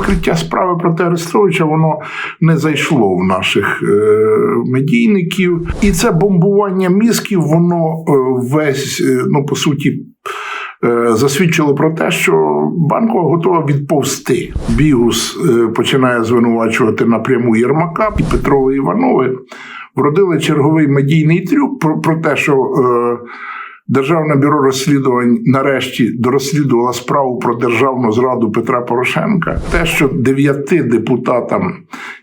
Відкриття справи проти Арестовича воно не зайшло в наших е, медійників, і це бомбування мізків, воно е, весь е, ну по суті. Засвідчило про те, що банкова готова відповсти. Бігус починає звинувачувати напряму Єрмака і Петрова Іванови. Вродили черговий медійний трюк про, про те, що е, Державне бюро розслідувань нарешті дорозслідувало справу про державну зраду Петра Порошенка. Те, що дев'яти депутатам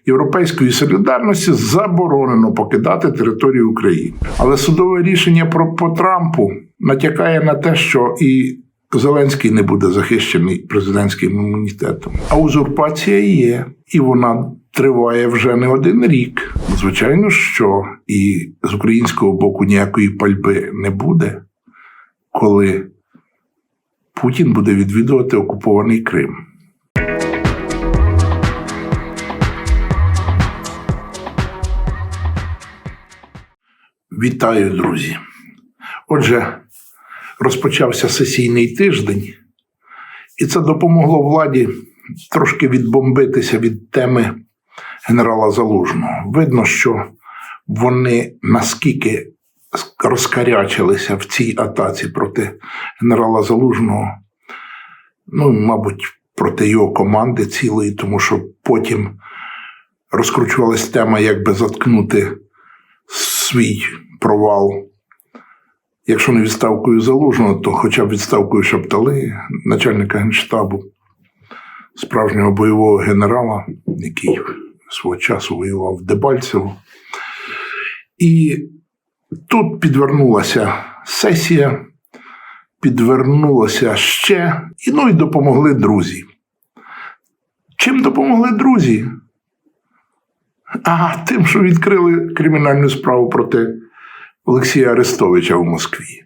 Європейської солідарності заборонено покидати територію України. Але судове рішення про по Трампу натякає на те, що і Зеленський не буде захищений президентським імунітетом. А узурпація є, і вона триває вже не один рік. Звичайно, що і з українського боку ніякої пальби не буде, коли Путін буде відвідувати окупований Крим. Вітаю, друзі! Отже, розпочався сесійний тиждень, і це допомогло владі трошки відбомбитися від теми генерала Залужного. Видно, що вони наскільки розкарячилися в цій атаці проти генерала Залужного, ну, мабуть, проти його команди цілої, тому що потім розкручувалась тема, як би заткнути свій провал. Якщо не відставкою залужного, то хоча б відставкою Шаптали, начальника генштабу, справжнього бойового генерала, який свого часу воював в Дебальцево. І тут підвернулася сесія, підвернулося ще, і ну і допомогли друзі. Чим допомогли друзі? А тим, що відкрили кримінальну справу проти Олексія Арестовича в Москві.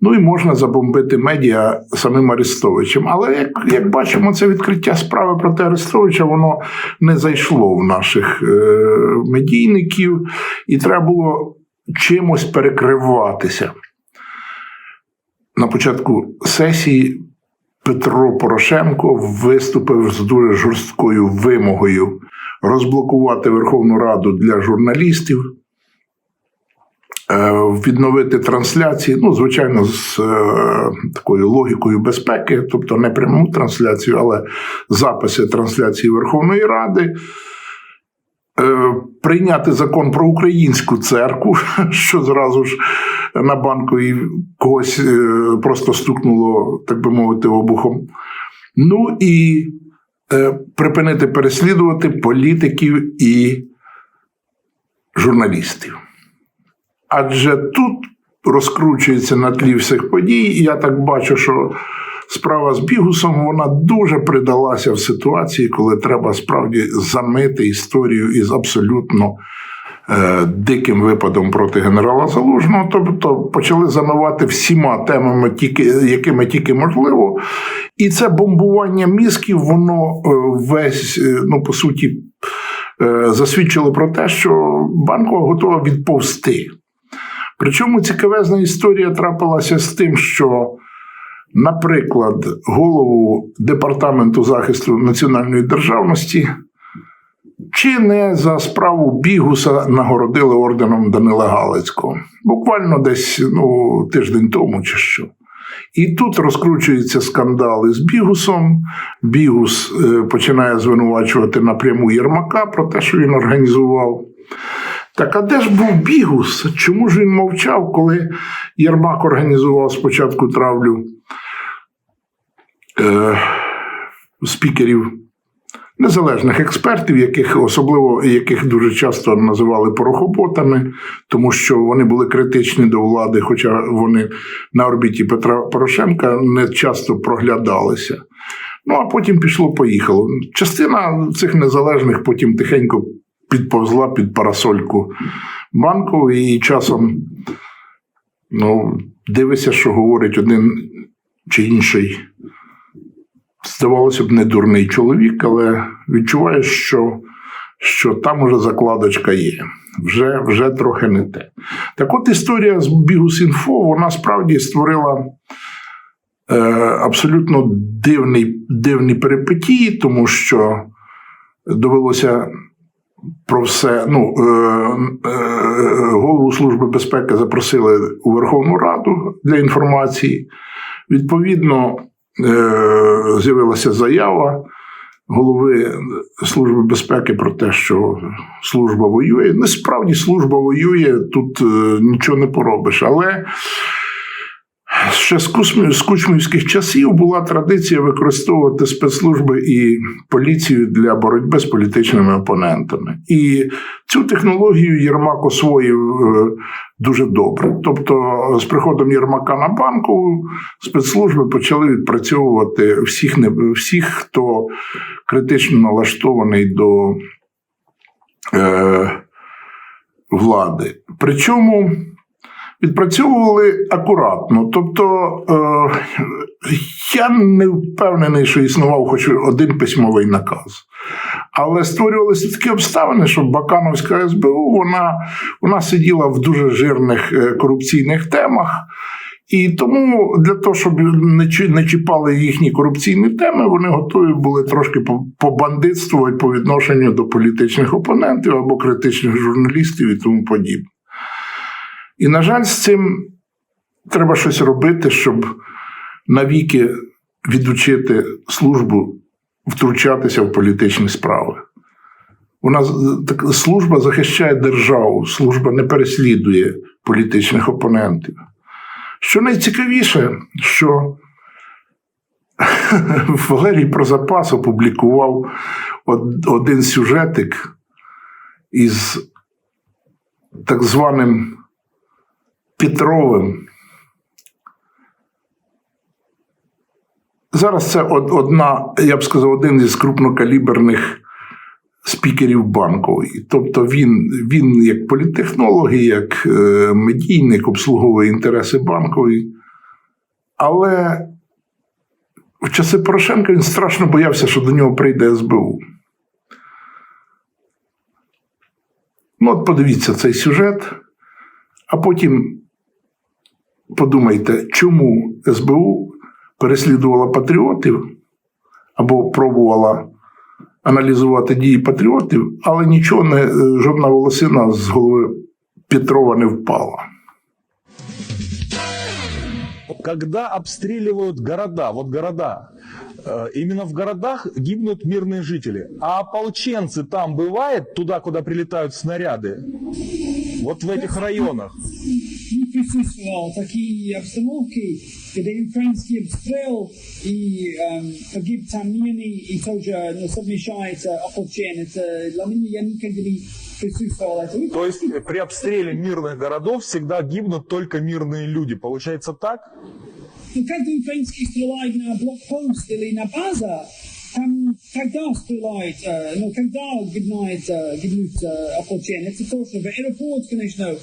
Ну і можна забомбити медіа самим Арестовичем. Але як як бачимо, це відкриття справи проти Арестовича воно не зайшло в наших е, медійників, і треба було чимось перекриватися. На початку сесії Петро Порошенко виступив з дуже жорсткою вимогою розблокувати Верховну Раду для журналістів. Е, Відновити трансляції, ну, звичайно, з е, такою логікою безпеки, тобто не пряму трансляцію, але записи трансляції Верховної Ради, прийняти закон про українську церкву, що зразу ж на банку і когось е, просто стукнуло, так би мовити, обухом. Ну і е, припинити переслідувати політиків і журналістів. Адже тут розкручується на тлі всіх подій, і я так бачу, що справа з Бігусом вона дуже придалася в ситуації, коли треба справді замити історію із абсолютно е, диким випадом проти генерала Залужного. Тобто почали замивати всіма темами, тільки, якими тільки можливо. І це бомбування мізків, воно е, весь, е, ну по суті, засвідчило про те, що банкова готова відповсти. Причому цікавезна історія трапилася з тим, що, наприклад, голову Департаменту захисту національної державності чи не за справу Бігуса нагородили орденом Данила Галицького. Буквально десь ну, тиждень тому чи що. І тут розкручується скандал із Бігусом. Бігус е, починає звинувачувати напряму Єрмака про те, що він організував. Так, а де ж був Бігус? Чому ж він мовчав, коли Єрмак організував спочатку травлю е, спікерів незалежних експертів, яких особливо яких дуже часто називали порохоботами, тому що вони були критичні до влади, хоча вони на орбіті Петра Порошенка не часто проглядалися. Ну а потім пішло-поїхало. Частина цих незалежних потім тихенько підповзла під парасольку банку, і часом ну, дивишся, що говорить один чи інший. Здавалося б, не дурний чоловік, але відчуваєш, що що там уже закладочка є, вже вже трохи не те. Так от історія з Бігус.Інфо, вона справді створила е, абсолютно дивний, дивні перипетії, тому що довелося про все. Ну, е, е, голову Служби безпеки запросили у Верховну Раду для інформації. Відповідно, з'явилася заява голови Служби безпеки про те, що служба воює. Насправді служба воює, тут е, нічого не поробиш. Але ще з кучмівських часів була традиція використовувати спецслужби і поліцію для боротьби з політичними опонентами. І цю технологію Єрмак освоїв е, дуже добре. Тобто, з приходом Єрмака на банку спецслужби почали відпрацьовувати всіх, всіх хто критично налаштований до е, влади. Причому відпрацьовували акуратно. Тобто е, я не впевнений, що існував хоч один письмовий наказ. Але створювалися такі обставини, що Бакановська СБУ вона, вона сиділа в дуже жирних е, корупційних темах. І тому для того, щоб не чіпали їхні корупційні теми, вони готові були трошки по- побандитствувати по відношенню до політичних опонентів або критичних журналістів і тому подібне. І, на жаль, з цим треба щось робити, щоб навіки відучити службу втручатися в політичні справи. Вона з- так, служба захищає державу, служба не переслідує політичних опонентів. Що найцікавіше, що Валерій Прозапас опублікував один сюжетик із так званим Петровим. Зараз це одна, я б сказав, один із крупнокаліберних спікерів банкової. Тобто він, він як політтехнолог, як е, медійник обслуговує інтереси банкової. Але в часи Порошенка він страшно боявся, що до нього прийде СБУ. Ну, от подивіться цей сюжет, а потім подумайте, чому СБУ переслідувала патріотів або пробувала аналізувати дії патріотів, але нічого не жодна волосина з голови Петрова не впала. Когда обстреливают города, вот города, э, именно в городах гибнут мирные жители. А ополченцы там бывает, туда, куда прилетают снаряды? Вот в этих районах. присутствовал такие обстановки, где украинский обстрел и эм, погиб там мирный и тоже ну, совмещается ополченец. Э, Для меня я никогда не присутствовал этого. То есть э, при обстреле мирных городов всегда гибнут только мирные люди. Получается так? Ну, когда украинский стреляет на блокпост или на база, там тогда стреляют, э, но когда гибнет, э, гибнут э, ополченец, это тоже в аэропорт, конечно, э,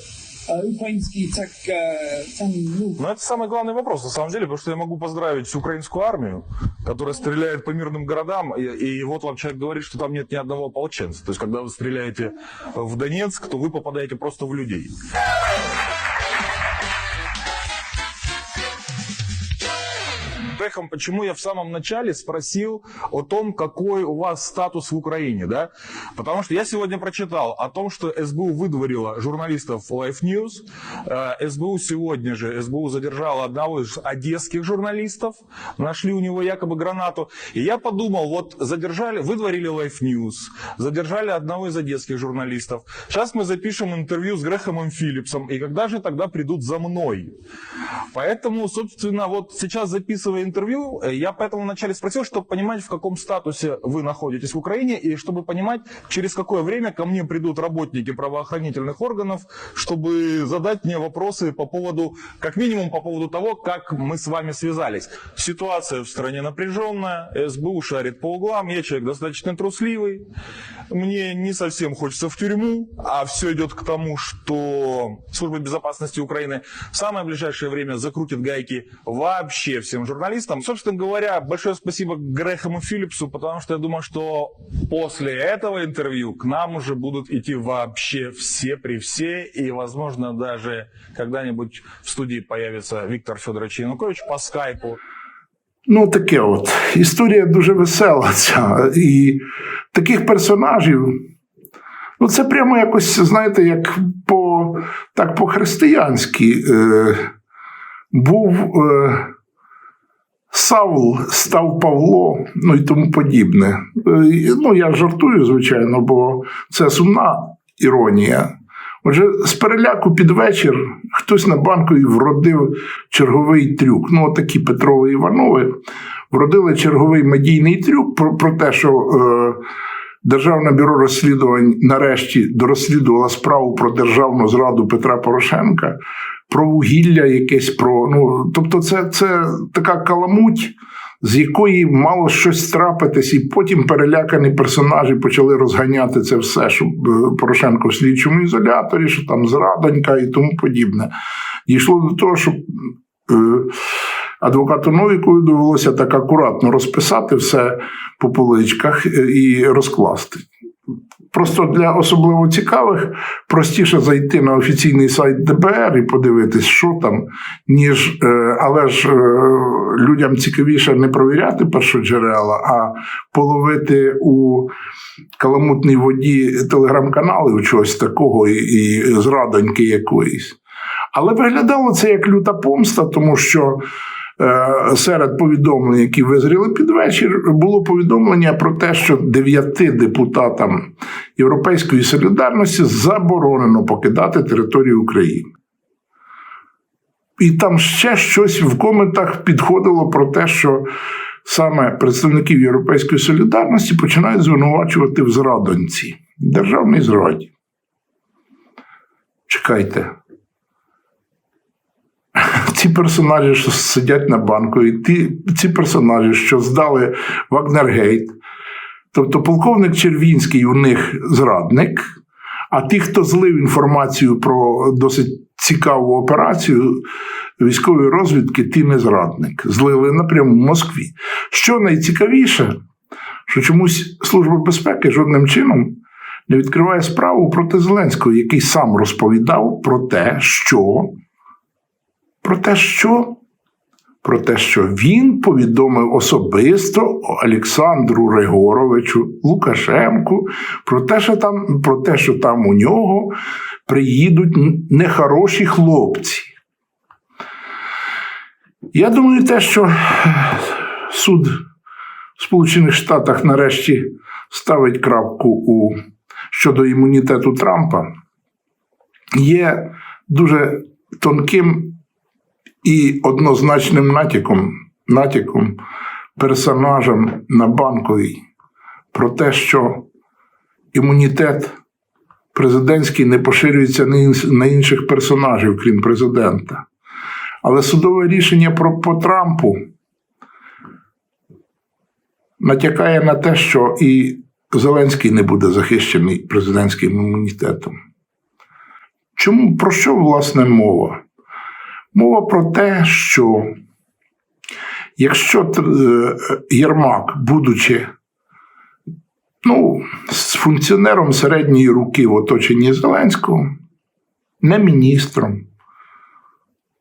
украинский, так э, там, ну, Но это самый главный вопрос, на самом деле, потому что я могу поздравить украинскую армию, которая стреляет по мирным городам, и, и вот вам человек говорит, что там нет ни одного ополченца. То есть, когда вы стреляете в Донецк, то вы попадаете просто в людей. Пехом, почему я в самом начале спросил о том, какой у вас статус в Украине, да? Потому что я сегодня прочитал о том, что СБУ выдворила журналистов Life News. Э, СБУ сегодня же, СБУ задержала одного из одесских журналистов, нашли у него якобы гранату. И я подумал, вот задержали, выдворили Life News, задержали одного из одесских журналистов. Сейчас мы запишем интервью с Грэхэмом Филлипсом, и когда же тогда придут за мной? Поэтому, собственно, вот сейчас записывая интервью, э, я поэтому вначале спросил, чтобы понимать, в каком статусе вы находитесь в Украине, и чтобы понимать, через какое время ко мне придут работники правоохранительных органов, чтобы задать мне вопросы по поводу, как минимум по поводу того, как мы с вами связались. Ситуация в стране напряженная, СБУ шарит по углам, я человек достаточно трусливый, мне не совсем хочется в тюрьму, а все идет к тому, что Служба безопасности Украины в самое ближайшее время закрутит гайки вообще всем журналистам Собственно говоря, большое спасибо Грэхэму Филлипсу, потому что я думаю, что после этого интервью к нам уже будут идти вообще все при все, и, возможно, даже когда-нибудь в студии появится Виктор Федорович Янукович по скайпу. Ну, таке от. Історія дуже весела ця. І таких персонажів. Ну, це прямо якось, знаєте, як по, так по-християнськи. Е, був е, Савл, став Павло, ну і тому подібне. Е, ну, я жартую, звичайно, бо це сумна іронія. Отже, з переляку під вечір хтось на банкові вродив черговий трюк. Ну, такі Петрови Іванови вродили черговий медійний трюк про, про те, що е, Державне бюро розслідувань нарешті дорозслідувало справу про державну зраду Петра Порошенка, про вугілля якесь про. Ну, тобто, це, це така каламуть, з якої мало щось трапитись, і потім перелякані персонажі почали розганяти це все, щоб е, Порошенко в слідчому ізоляторі, що там зрадонька і тому подібне. Дійшло до того, що. Е, Адвокату Новікові довелося так акуратно розписати все по поличках е, і розкласти. Просто для особливо цікавих простіше зайти на офіційний сайт ДБР і подивитись, що там, ніж е, але ж е, людям цікавіше не провіряти першоджерела, а половити у каламутній воді телеграм-каналів чогось такого і, і зрадоньки якоїсь. Але виглядало це як люта помста, тому що серед повідомлень, які визріли під вечір, було повідомлення про те, що дев'яти депутатам Європейської солідарності заборонено покидати територію України. І там ще щось в коментах підходило про те, що саме представників Європейської солідарності починають звинувачувати в зрадоньці, державній зраді. Чекайте. Ці персонажі, що сидять на банку, і ті, ці персонажі, що здали Вагнергейт, тобто полковник Червінський у них зрадник, а ті, хто злив інформацію про досить цікаву операцію військової розвідки, ті не зрадник. Злили напряму в Москві. Що найцікавіше, що чомусь Служба безпеки жодним чином не відкриває справу проти Зеленського, який сам розповідав про те, що. Про те, що? Про те, що він повідомив особисто Олександру Регоровичу Лукашенку про те, що там, про те, що там у нього приїдуть нехороші хлопці. Я думаю, те, що суд в Сполучених Штатах нарешті ставить крапку у щодо імунітету Трампа, є дуже тонким і однозначним натяком, натяком персонажам на банковій про те, що імунітет президентський не поширюється на інших персонажів, крім президента. Але судове рішення про по Трампу натякає на те, що і Зеленський не буде захищений президентським імунітетом. Чому про що власне мова? Мова про те, що якщо е, Єрмак, будучи ну, з функціонером середньої руки в оточенні Зеленського, не міністром,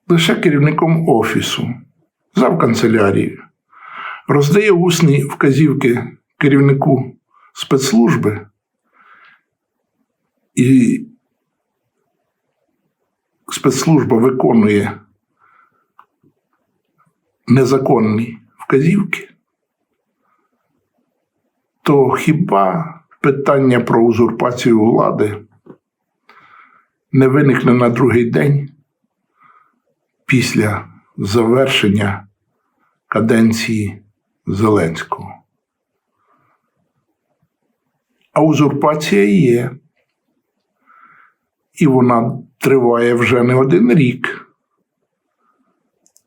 лише керівником офісу, зав канцелярії, роздає усні вказівки керівнику спецслужби і спецслужба виконує незаконні вказівки, то хіба питання про узурпацію влади не виникне на другий день після завершення каденції Зеленського? А узурпація є і вона триває вже не один рік,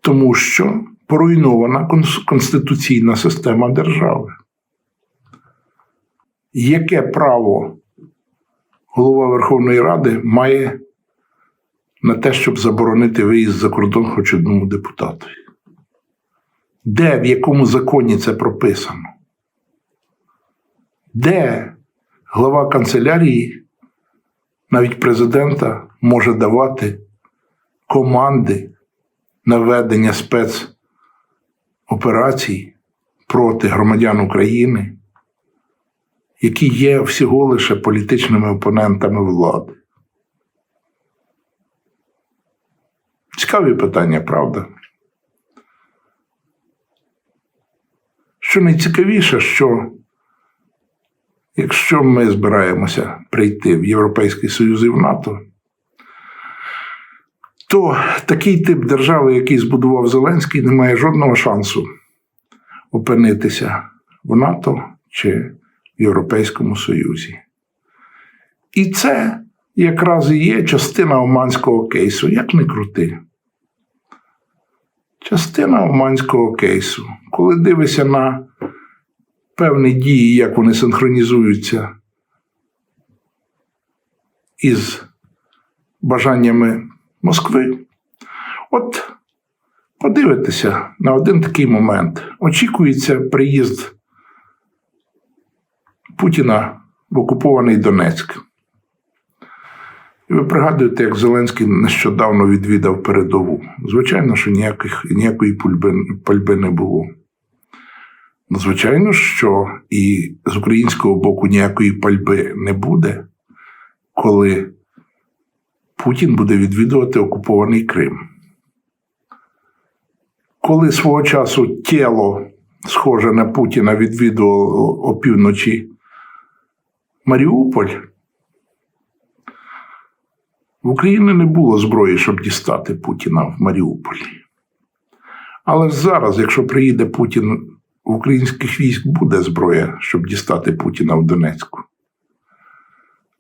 тому що поруйнована конституційна система держави. Яке право голова Верховної Ради має на те, щоб заборонити виїзд за кордон хоч одному депутатові? Де в якому законі це прописано? Де глава канцелярії навіть президента може давати команди на ведення операцій проти громадян України, які є всього лише політичними опонентами влади. Цікаві питання, правда? Що найцікавіше, що якщо ми збираємося прийти в Європейський Союз і в НАТО, то такий тип держави, який збудував Зеленський, не має жодного шансу опинитися в НАТО чи в Європейському Союзі. І це якраз і є частина Оманського кейсу, як не крути. Частина Оманського кейсу, коли дивишся на певні дії, як вони синхронізуються із бажаннями Москви. От подивитися на один такий момент. Очікується приїзд Путіна в окупований Донецьк. І ви пригадуєте, як Зеленський нещодавно відвідав передову. Звичайно, що ніяких, ніякої пальби, не було. Ну, Звичайно, що і з українського боку ніякої пальби не буде, коли Путін буде відвідувати окупований Крим. Коли свого часу тіло, схоже на Путіна, відвідувало опівночі Маріуполь, в Україні не було зброї, щоб дістати Путіна в Маріуполі. Але зараз, якщо приїде Путін в українських військ, буде зброя, щоб дістати Путіна в Донецьку.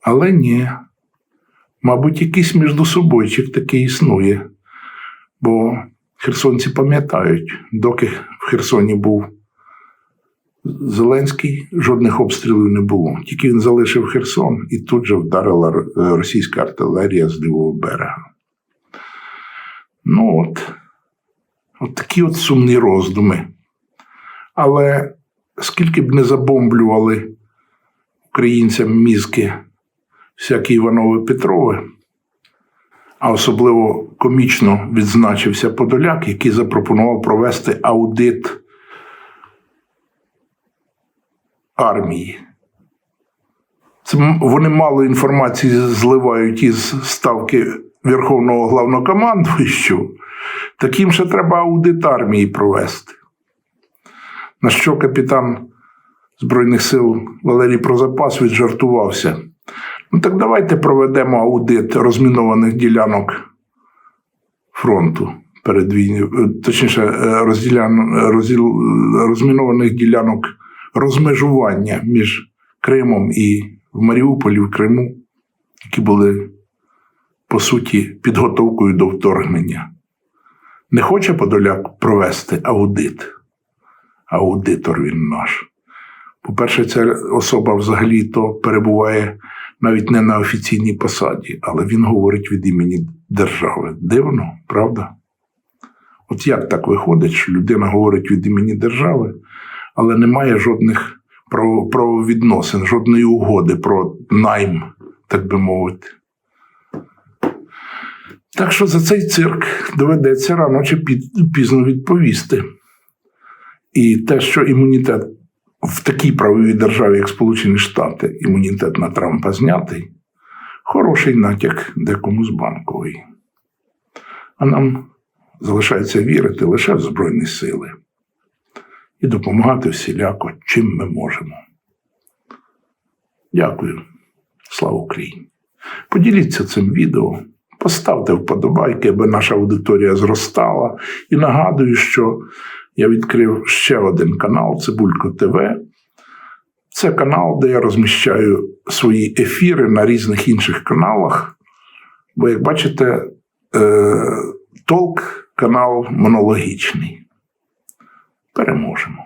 Але ні. Мабуть, якийсь міждособойчик такий існує. Бо херсонці пам'ятають, доки в Херсоні був Зеленський, жодних обстрілів не було. Тільки він залишив Херсон і тут же вдарила російська артилерія з лівого берега. Ну от, от такі от сумні роздуми. Але скільки б не забомблювали українцям мізки всякі Іванови Петрови, а особливо комічно відзначився Подоляк, який запропонував провести аудит армії. Це вони мало інформації зливають із ставки Верховного главнокомандуючого. Таким ще треба аудит армії провести. На що капітан Збройних сил Валерій Прозапас віджартувався. Ну так давайте проведемо аудит розмінованих ділянок фронту перед війною, точніше, е, розділ, розмінованих ділянок розмежування між Кримом і в Маріуполі в Криму, які були по суті підготовкою до вторгнення. Не хоче Подоляк провести аудит. Аудитор він наш. По-перше, ця особа взагалі то перебуває навіть не на офіційній посаді, але він говорить від імені держави. Дивно, правда? От як так виходить, що людина говорить від імені держави, але немає жодних правовідносин, жодної угоди про найм, так би мовити. Так що за цей цирк доведеться рано чи пізно відповісти. І те, що імунітет в такій правовій державі, як Сполучені Штати, імунітет на Трампа знятий, хороший натяк декому з банкової. А нам залишається вірити лише в Збройні сили і допомагати всіляко, чим ми можемо. Дякую. Слава Україні! Поділіться цим відео, поставте вподобайки, аби наша аудиторія зростала. І нагадую, що я відкрив ще один канал Цибулько ТВ. Це канал, де я розміщаю свої ефіри на різних інших каналах. Бо, як бачите, е, толк канал монологічний. Переможемо.